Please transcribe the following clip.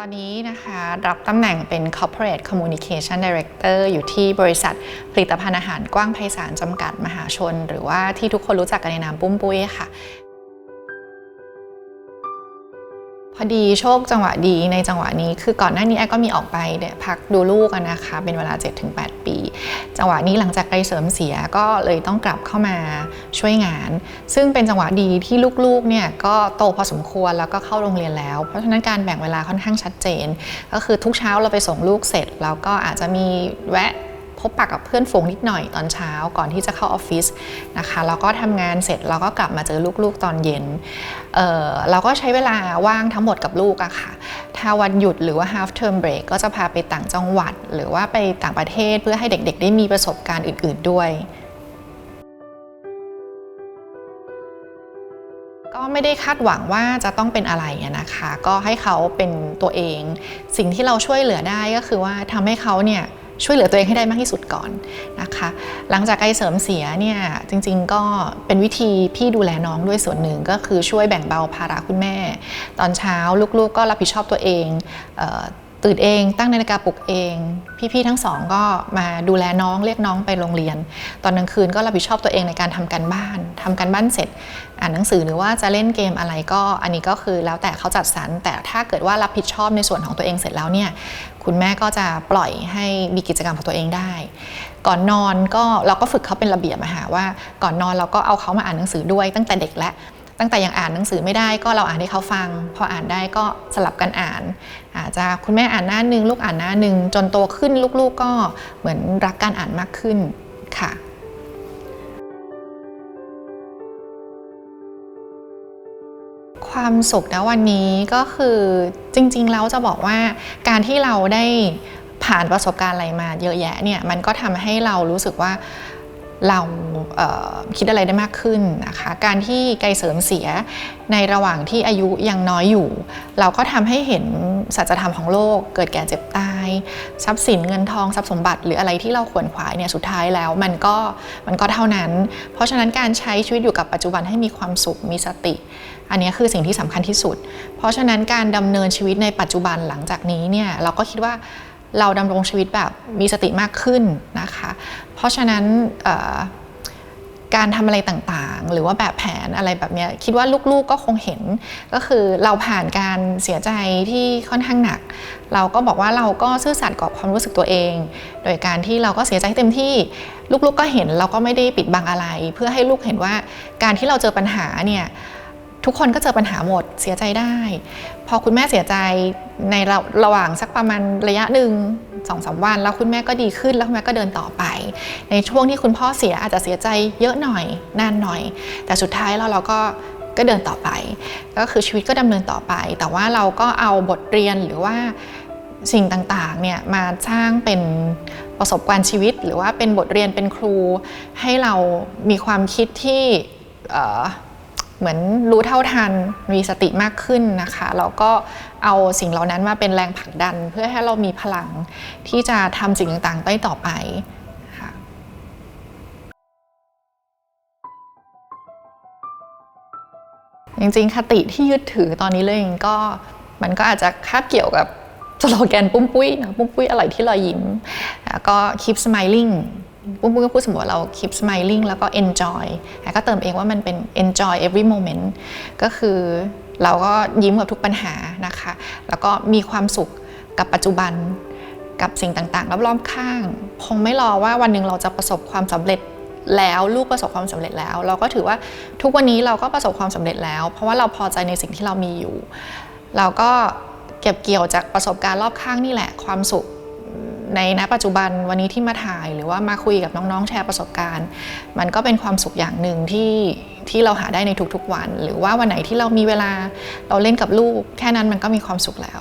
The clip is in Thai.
ตอนนี้นะคะรับตำแหน่งเป็น Corporate Communication Director อยู่ที่บริษัทผลิตภัณฑ์อาหารกว้างไพศาลจำกัดมหาชน หรือว่าที่ทุกคนรู้จักกันในนามปุ้มปุ้ยค่ะ พอดีโชคจังหวะดีในจังหวะนี้คือก่อนหน้านี้แอก็มีออกไปเนี่ยพักดูลูกนะคะ เป็นเวลา 7-8 ปี จังหวะนี้หลังจากไปเสริมเสียก็เลยต้องกลับเข้ามาช่วยงาน ซึ่งเป็นจังหวะดีที่ลูกๆเนี่ยก็โตพอสมควรแล้วก็เข้าโรงเรียนแล้ว เพราะฉะนั้นการแบ่งเวลาค่อนข้างชัดเจน ก็คือทุกเช้าเราไปส่งลูกเสร็จแล้วก็อาจจะมีแวะ พบปะกับเพื่อนฝูงนิดหน่อยตอนเช้าก่อนที่จะเข้าออฟฟิศนะคะแล้วก็ทำงานเสร็จเราก็กลับมาเจอลูกๆตอนเย็นเเราก็ใช้เวลาว่างทั้งหมดกับลูกอะค่ะ ถ้าวันหยุดหรือว่า half term break ก็จะพาไปต่างจังหวัด หรือว่าไปต่างประเทศเพื่อให้เด็กๆ ได้มีประสบการณ์อื่น ๆด้วยก็ไม่ได้คาดหวังว่าจะต้องเป็นอะไรนะคะ ก็ให้เขาเป็นตัวเอง สิ่งที่เราช่วยเหลือได้ก็คือว่าทำให้เขาเนี่ย ช่วยเหลือตัวเองให้ได้มากที่สุดก่อนนะคะ หลังจากไอเสริมเสียเนี่ยจริงๆก็เป็นวิธีพี่ดูแลน้องด้วยส่วนหนึ่งก็คือช่วยแบ่งเบาภาระคุณแม่ ตอนเช้าลูกๆก็รับผิดชอบตัวเอง ตื่นเองตั้งนาฬิกาปลุกเอง พี่ๆทั้งสองก็มาดูแลน้องเรียกน้องไปโรงเรียน ตอนกลางคืนก็รับผิดชอบตัวเองในการทำการบ้านทำการบ้านเสร็จ อ่านหนังสือหรือว่าจะเล่นเกมอะไรก็อันนี้ก็คือแล้วแต่เขาจัดสรรแต่ถ้าเกิดว่ารับผิดชอบในส่วนของตัวเองเสร็จแล้วเนี่ยคุณแม่ก็จะปล่อยให้มีกิจกรรมของตัวเองได้ ก่อนนอนก็เราก็ฝึกเขาเป็นระเบียบมาหาว่า ก่อนนอนเราก็เอาเขามาอ่านหนังสือด้วยตั้งแต่เด็กและ ตั้งแต่ยังอ่านหนังสือไม่ได้ก็เราอ่านให้เขาฟัง พออ่านได้ก็สลับกันอ่าน อาจจะคุณแม่อ่านหน้าหนึ่งลูกอ่านหน้าหนึ่งจนโตขึ้นลูกๆก็เหมือนรักการอ่านมากขึ้นค่ะความสุขนะวันนี้ก็คือจริงๆแล้วจะบอกว่าการที่เราได้ผ่านประสบการณ์อะไรมาเยอะแยะเนี่ยมันก็ทำให้เรารู้สึกว่า เราเคิดอะไรได้มากขึ้นนะคะ การที่ไกลเสริมเสียในระหว่างที่อายุยังน้อยอยู่ เราก็ทำให้เห็นสัจธรรมของโลก เกิดแก่เจ็บตาย ทรัพย์สินเงินทองทรัพย์สมบัติ หรืออะไรที่เราควรขวายเนี่ยสุดท้ายแล้วมันก็มันก็เท่านั้น เพราะฉะนั้นการใช้ชีวิตอยู่กับปัจจุบันให้มีความสุขมีสติ อันนี้คือสิ่งที่สำคัญที่สุด เพราะฉะนั้นการดำเนินชีวิตในปัจจุบันหลังจากนี้เนี่ยเราก็คิดว่า เราดำรงชีวิตแบบมีสติมากขึ้นนะคะ เพราะฉะนั้นการทำอะไรต่างๆ หรือว่าแบบแผนอะไรแบบนี้คิดว่าลูกๆก็คงเห็น ก็คือเราผ่านการเสียใจที่ค่อนข้างหนัก เราก็บอกว่าเราก็ซื่อสัตย์กับความรู้สึกตัวเอง โดยการที่เราก็เสียใจเต็มที่ลูกๆก็เห็นเราก็ไม่ได้ปิดบังอะไร เพื่อให้ลูกเห็นว่าการที่เราเจอปัญหาเนี่ย ทุกคนก็เจอปัญหาหมดเสียใจได้ พอคุณแม่เสียใจในระระหว่างสักประมาณระยะหนึ่งสองสาวัน แล้วคุณแม่ก็ดีขึ้นแล้วคุณแม่ก็เดินต่อไป ในช่วงที่คุณพ่อเสียอาจจะเสียใจเยอะหน่อยนานหน่อย แต่สุดท้ายเราเราก็ก็เดินต่อไป ก็คือชีวิตก็ดำเนินต่อไป แต่ว่าเราก็เอาบทเรียนหรือว่าสิ่งต่างๆเนี่ยมาสร้างเป็นประสบการณ์ชีวิต หรือว่าเป็นบทเรียนเป็นครูให้เรามีความคิดที่ เหมือนรู้เท่าทันมีสติมากขึ้นนะคะแล้วก็เอาสิ่งเหล่านั้นมาเป็นแรงผลักดัน เพื่อให้เรามีพลังที่จะทำสิ่งต่างๆได้ต่อไปค่ะจริงๆ คติที่ยึดถือตอนนี้เลยก็มันก็อาจจะคาบเกี่ยวกับสโลแกนปุ้มปุ้ยนะปุ้มปุ้ยอะไรที่รอยยิ้ม ก็ keep smiling ปุ้มปุ้มก็พูดเสมอเรา keep smiling แล้วก็ enjoy ก็เติมเองว่ามันเป็น enjoy every moment ก็คือเราก็ยิ้มกับทุกปัญหานะคะ แล้วก็มีความสุขกับปัจจุบันกับสิ่งต่างๆรอบๆข้าง คงไม่รอว่าวันหนึ่งเราจะประสบความสำเร็จแล้วลูกประสบความสำเร็จแล้ว เราก็ถือว่าทุกวันนี้เราก็ประสบความสำเร็จแล้ว เพราะว่าเราพอใจในสิ่งที่เรามีอยู่ เราก็เก็บเกี่ยวจากประสบการณ์รอบข้างนี่แหละความสุข ในณปัจจุบันวันนี้ที่มาถ่ายหรือว่ามาคุยกับน้องๆแชร์ประสบการณ์ มันก็เป็นความสุขอย่างหนึ่งที่ที่เราหาได้ในทุกๆวัน หรือว่าวันไหนที่เรามีเวลาเราเล่นกับลูก แค่นั้นมันก็มีความสุขแล้ว